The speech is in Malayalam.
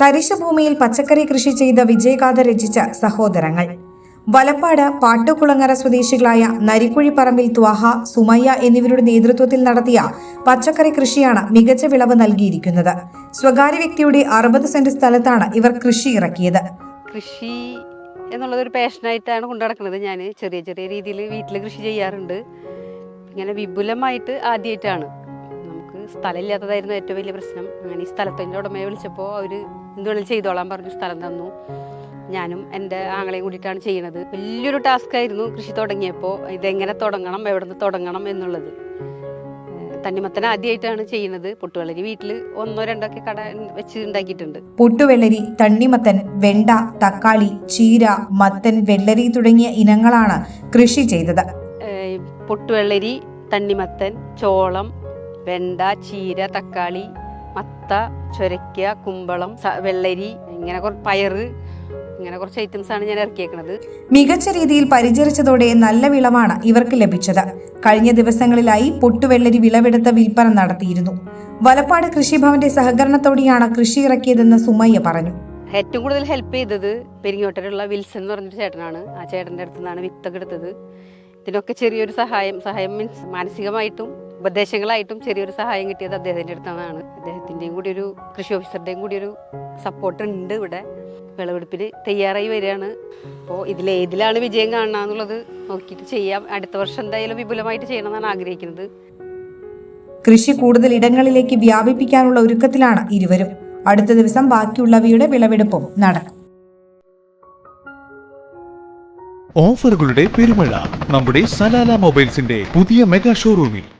തരിശുഭൂമിയിൽ പച്ചക്കറി കൃഷി ചെയ്ത വിജയഗാഥ രചിച്ച സഹോദരങ്ങൾ. വലപ്പാട് പാട്ടുകുളങ്ങര സ്വദേശികളായ നരിക്കുഴി പറമ്പിൽ ത്വാഹ സുമയ്യ എന്നിവരുടെ നേതൃത്വത്തിൽ നടത്തിയ പച്ചക്കറി കൃഷിയാണ് മികച്ച വിളവ് നൽകിയിരിക്കുന്നത്. സ്വകാര്യ വ്യക്തിയുടെ അറുപത് സെന്റ് സ്ഥലത്താണ് ഇവർ കൃഷി ഇറക്കിയത്. കൃഷി എന്നുള്ളത് ഒരു പാഷനായിട്ടാണ് കൊണ്ടു നടക്കുന്നത്. ഞാൻ ചെറിയ ചെറിയ രീതിയിൽ വീട്ടിൽ കൃഷി ചെയ്യാറുണ്ട്. ഇങ്ങനെ വിപുലമായിട്ട് ആദ്യമായിട്ടാണ് സ്ഥലമില്ലാത്തതായിരുന്നു ഏറ്റവും വലിയ പ്രശ്നം. അങ്ങനെ ഈ സ്ഥലത്തിന്റെ ഉടമയെ വിളിച്ചപ്പോൾ അവർ എന്ത് വേണമെങ്കിലും ചെയ്തോളാൻ പറഞ്ഞു സ്ഥലം തന്നു. ഞാനും എന്റെ ആങ്ങളെയും കൂടിയിട്ടാണ് ചെയ്യണത്. വലിയൊരു ടാസ്ക് ആയിരുന്നു കൃഷി തുടങ്ങിയപ്പോൾ ഇതെങ്ങനെ തുടങ്ങണം എവിടെ നിന്ന് തുടങ്ങണം എന്നുള്ളത്. തണ്ണിമത്തന ആദ്യമായിട്ടാണ് ചെയ്യുന്നത്. പൊട്ടുവെള്ളരി വീട്ടിൽ ഒന്നോ രണ്ടോ ഒക്കെ കട വെച്ച് ഉണ്ടാക്കിയിട്ടുണ്ട്. പൊട്ടുവെള്ളരി തണ്ണിമത്തൻ വെണ്ട തക്കാളി ചീര മത്തൻ വെള്ളരി തുടങ്ങിയ ഇനങ്ങളാണ് കൃഷി ചെയ്തത്. പൊട്ടുവെള്ളരി തണ്ണിമത്തൻ ചോളം വെണ്ട ചീര തക്കാളി മത്ത ചൊരയ്ക്ക കുമ്പളം വെള്ളരി ഇങ്ങനെ കുറച്ച് പയറ് ഇങ്ങനെ കുറച്ച് ഐറ്റംസ് ആണ് ഞാൻ ഇറക്കിയേക്കുന്നത് മികച്ച രീതിയിൽ പരിചരിച്ചതോടെ നല്ല വിളവാണ് ഇവർക്ക് ലഭിച്ചത്. കഴിഞ്ഞ ദിവസങ്ങളിലായി പൊട്ടുവെള്ളരി വിളവെടുത്ത വിൽപ്പന നടത്തിയിരുന്നു. വലപ്പാട് കൃഷിഭവന്റെ സഹകരണത്തോടെയാണ് കൃഷി ഇറക്കിയതെന്ന് സുമയ്യ പറഞ്ഞു. ഏറ്റവും കൂടുതൽ ഹെൽപ്പ് ചെയ്തത് പെരിങ്ങോട്ടരുള്ള വിൽസൺ എന്ന് പറഞ്ഞൊരു ചേട്ടനാണ്. ആ ചേട്ടന്റെ അടുത്ത് നിന്നാണ് വിത്തൊക്കെ എടുത്തത്. ഇതിനൊക്കെ ചെറിയൊരു സഹായം സഹായം മീൻസ് മാനസികമായിട്ടും ഉപദേശങ്ങളായിട്ടും ചെറിയൊരു സഹായം കിട്ടിയത് അദ്ദേഹത്തിന്റെ അടുത്താണ് നിന്നാണ് അദ്ദേഹത്തിന്റെയും കൂടി ഒരു കൃഷി ഓഫീസറുടെയും കൂടി ഒരു സപ്പോർട്ട് ഉണ്ട് ഇവിടെ. വിളവെടുപ്പിൽ തയ്യാറായി വരികയാണ്. അപ്പോൾ ഇതിലേതിലാണ് വിജയം കാണുക എന്നുള്ളത് നോക്കിയിട്ട് ചെയ്യാം. അടുത്ത വർഷം എന്തായാലും വിപുലമായിട്ട് ചെയ്യണമെന്നാണ് ആഗ്രഹിക്കുന്നത്. കൃഷി കൂടുതൽ ഇടങ്ങളിലേക്ക് വ്യാപിപ്പിക്കാനുള്ള ഒരുക്കത്തിലാണ് ഇരുവരും. അടുത്ത ദിവസം ബാക്കിയുള്ളവയുടെ വിളവെടുപ്പും നടക്കും. ഓഫറുകളുടെ പെരുമഴ. നമ്മുടെ സലാല മൊബൈൽസിന്റെ പുതിയ മെഗാ ഷോറൂമിൽ